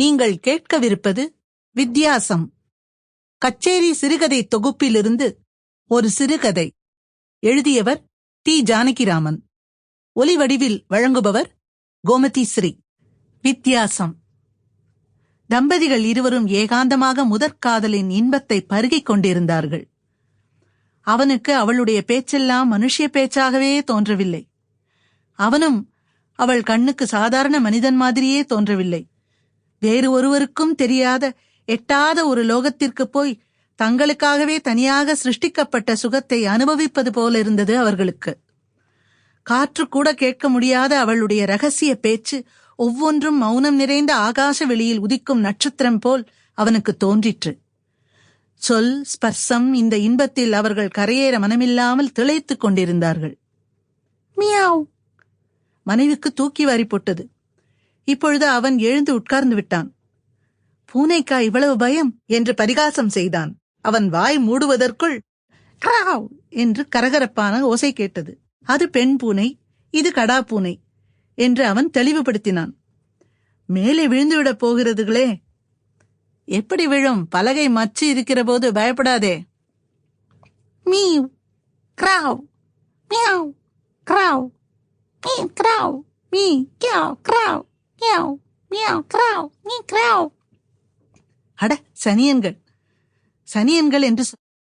நீங்கள் கேட்கவிருப்பது வித்தியாசம். கச்சேரி சிறுகதை தொகுப்பிலிருந்து ஒரு சிறுகதை. எழுதியவர் டி. ஜானகிராமன். ஒலிவடிவில் வழங்குபவர் கோமதி ஸ்ரீ வித்தியாசம். தம்பதிகள் இருவரும் ஏகாந்தமாக முதற்காதலின் இன்பத்தை பருகிக் கொண்டிருந்தார்கள். அவனுக்கு அவளுடைய பேச்செல்லாம் மனுஷ்ய பேச்சாகவே தோன்றவில்லை. அவனும் அவள் கண்ணுக்கு சாதாரண மனிதன் மாதிரியே தோன்றவில்லை. வேறு ஒருவருக்கும் தெரியாத எட்டாத ஒரு லோகத்திற்கு போய் தங்களுக்காகவே தனியாக சிருஷ்டிக்கப்பட்ட சுகத்தை அனுபவிப்பது போல இருந்தது அவர்களுக்கு. காற்று கூட கேட்க முடியாத அவளுடைய ரகசிய பேச்சு ஒவ்வொன்றும் மௌனம் நிறைந்த ஆகாச வெளியில் உதிக்கும் நட்சத்திரம் போல் அவனுக்கு தோன்றிற்று. சொல் ஸ்பர்சம் இந்த இன்பத்தில் அவர்கள் கரையேற மனமில்லாமல் திளைத்துக் கொண்டிருந்தார்கள். மியாவ். மனைவிக்கு தூக்கி வாரி போட்டது. இப்பொழுது அவன் எழுந்து உட்கார்ந்து விட்டான். பூனைக்கா இவ்வளவு பயம்? என்று பரிகாசம் செய்தான். அவன் வாய் மூடுவதற்குள் "கிராவ்" என்று கரகரப்பான ஓசை கேட்டது. அது பெண் பூனை இது கடா பூனை என்று அவன் தெளிவுபடுத்தினான். மேலே விழுந்துவிடப் போகிறதுகளே. எப்படி விழும்? பலகை மச்சு இருக்கிற போது பயப்படாதே. மீவ் கிராவ் மியாவ் கிராவ் மீ கிராவ் மீ கியாவ் கிராவ். மியாவ் மியாவ் கிராவ் மீ கிராவ் அட சனியன்கள். சனியன்கள் என்று சொ-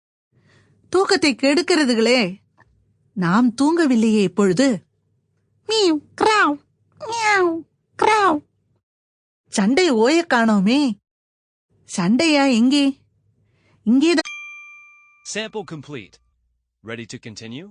தூக்கத்தை கெடுக்கிறதுகளே. நாம் தூங்கவில்லையே இப்பொழுது. மீவ் கிராவ் மியாவ் கிராவ். சண்டை ஓய காணோமே. சண்டையா எங்கே? இங்கேதான். Sample complete. Ready to continue?